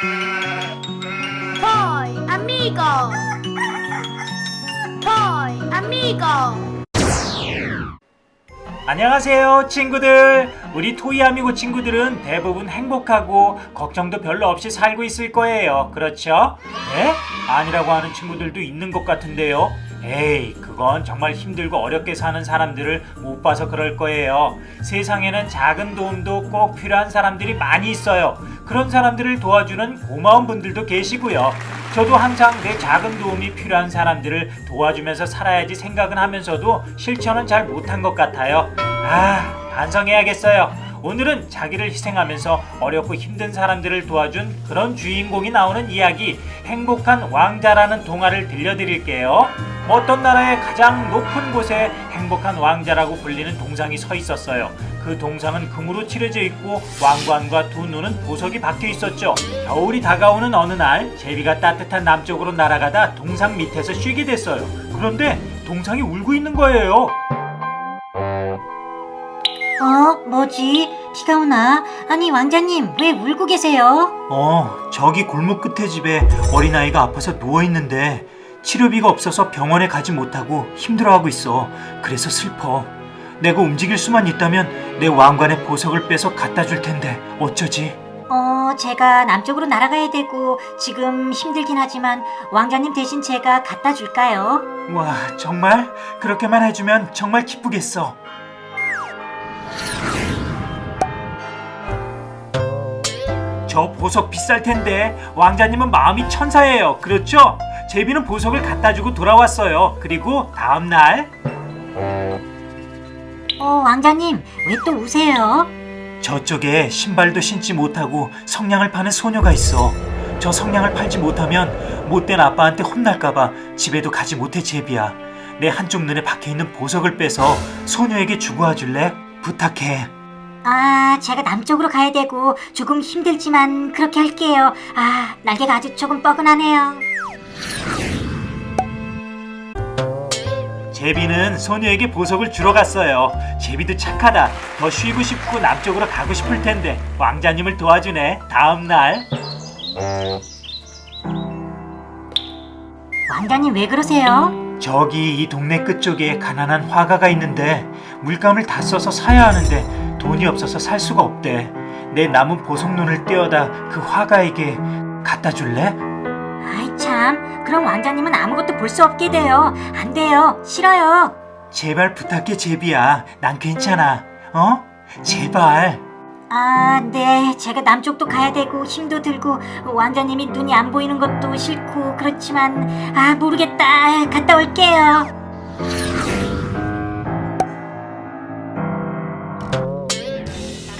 Toy Amigo. Toy Amigo. 안녕하세요 친구들 우리 토이아미고 친구들은 대부분 행복하고 걱정도 별로 없이 살고 있을 거예요 그렇죠? 네? 아니라고 하는 친구들도 있는 것 같은데요 에이 그건 정말 힘들고 어렵게 사는 사람들을 못 봐서 그럴 거예요 세상에는 작은 도움도 꼭 필요한 사람들이 많이 있어요 그런 사람들을 도와주는 고마운 분들도 계시고요 저도 항상 내 작은 도움이 필요한 사람들을 도와주면서 살아야지 생각은 하면서도 실천은 잘 못한 것 같아요. 아, 반성해야겠어요. 오늘은 자기를 희생하면서 어렵고 힘든 사람들을 도와준 그런 주인공이 나오는 이야기 행복한 왕자라는 동화를 들려드릴게요. 어떤 나라의 가장 높은 곳에 행복한 왕자라고 불리는 동상이 서 있었어요. 그 동상은 금으로 칠해져 있고 왕관과 두 눈은 보석이 박혀 있었죠. 겨울이 다가오는 어느 날 제비가 따뜻한 남쪽으로 날아가다 동상 밑에서 쉬게 됐어요. 그런데 동상이 울고 있는 거예요. 어, 뭐지? 비가 오나? 아니, 왕자님, 왜 울고 계세요? 어, 저기 골목 끝에 집에 어린아이가 아파서 누워 있는데 치료비가 없어서 병원에 가지 못하고 힘들어하고 있어. 그래서 슬퍼. 내가 움직일 수만 있다면 내 왕관의 보석을 빼서 갖다 줄 텐데 어쩌지? 어, 제가 남쪽으로 날아가야 되고 지금 힘들긴 하지만 왕자님 대신 제가 갖다 줄까요? 와, 정말? 그렇게만 해주면 정말 기쁘겠어. 저 보석 비쌀 텐데 왕자님은 마음이 천사예요. 그렇죠? 제비는 보석을 갖다 주고 돌아왔어요. 그리고 다음 날 어, 왕자님, 왜 또 우세요? 저쪽에 신발도 신지 못하고 성냥을 파는 소녀가 있어. 저 성냥을 팔지 못하면 못된 아빠한테 혼날까봐 집에도 가지 못해 제비야. 내 한쪽 눈에 박혀 있는 보석을 빼서 소녀에게 주고 와줄래? 부탁해. 아, 제가 남쪽으로 가야 되고 조금 힘들지만 그렇게 할게요. 아, 날개가 아주 조금 뻐근하네요. 제비는 소녀에게 보석을 주러 갔어요. 제비도 착하다. 더 쉬고 싶고 남쪽으로 가고 싶을 텐데 왕자님을 도와주네. 다음 날 왕자님 왜 그러세요? 저기 이 동네 끝쪽에 가난한 화가가 있는데 물감을 다 써서 사야 하는데 돈이 없어서 살 수가 없대. 내 남은 보석눈을 떼어다 그 화가에게 갖다 줄래? 아이 참, 그럼 왕자님은 아무것도 볼 수 없게 돼요. 안 돼요. 싫어요. 제발 부탁해 제비야. 난 괜찮아. 어? 제발. 아, 네. 제가 남쪽도 가야 되고 힘도 들고 왕자님이 눈이 안 보이는 것도 싫고 그렇지만 아, 모르겠다. 갔다 올게요.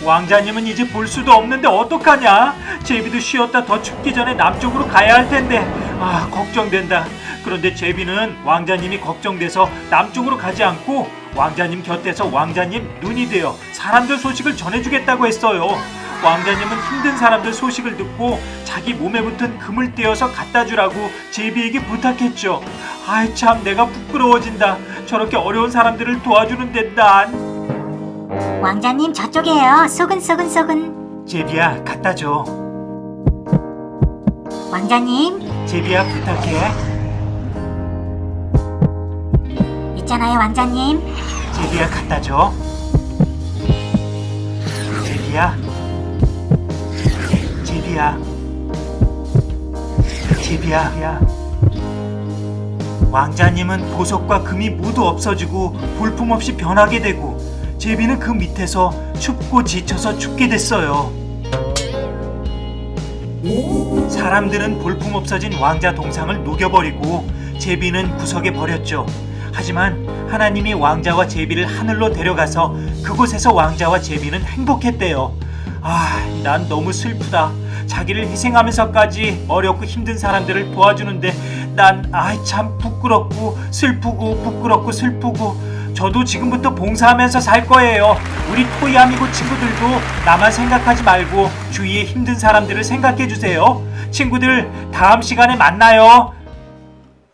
왕자님은 이제 볼 수도 없는데 어떡하냐? 제비도 쉬었다 더 춥기 전에 남쪽으로 가야 할 텐데 아 걱정된다. 그런데 제비는 왕자님이 걱정돼서 남쪽으로 가지 않고 왕자님 곁에서 왕자님 눈이 되어 사람들 소식을 전해주겠다고 했어요. 왕자님은 힘든 사람들 소식을 듣고 자기 몸에 붙은 금을 떼어서 갖다 주라고 제비에게 부탁했죠. 아이 참 내가 부끄러워진다. 저렇게 어려운 사람들을 도와주는데 난 왕자님 저쪽이에요. 소근소근소근. 제비야 갖다 줘. 왕자님 제비야 부탁해. 있잖아요, 왕자님. 제비야 갖다 줘. 제비야. 제비야. 제비야. 야. 왕자님은 보석과 금이 모두 없어지고 볼품없이 변하게 되고 제비는 그 밑에서 춥고 지쳐서 죽게 됐어요. 사람들은 볼품 없어진 왕자 동상을 녹여버리고 제비는 구석에 버렸죠. 하지만 하나님이 왕자와 제비를 하늘로 데려가서 그곳에서 왕자와 제비는 행복했대요. 아, 난 너무 슬프다. 자기를 희생하면서까지 어렵고 힘든 사람들을 도와주는데 난 아이 참 부끄럽고 슬프고 부끄럽고 슬프고 저도 지금부터 봉사하면서 살 거예요. 우리 토이아미고 친구들도 나만 생각하지 말고 주위에 힘든 사람들을 생각해 주세요. 친구들 다음 시간에 만나요.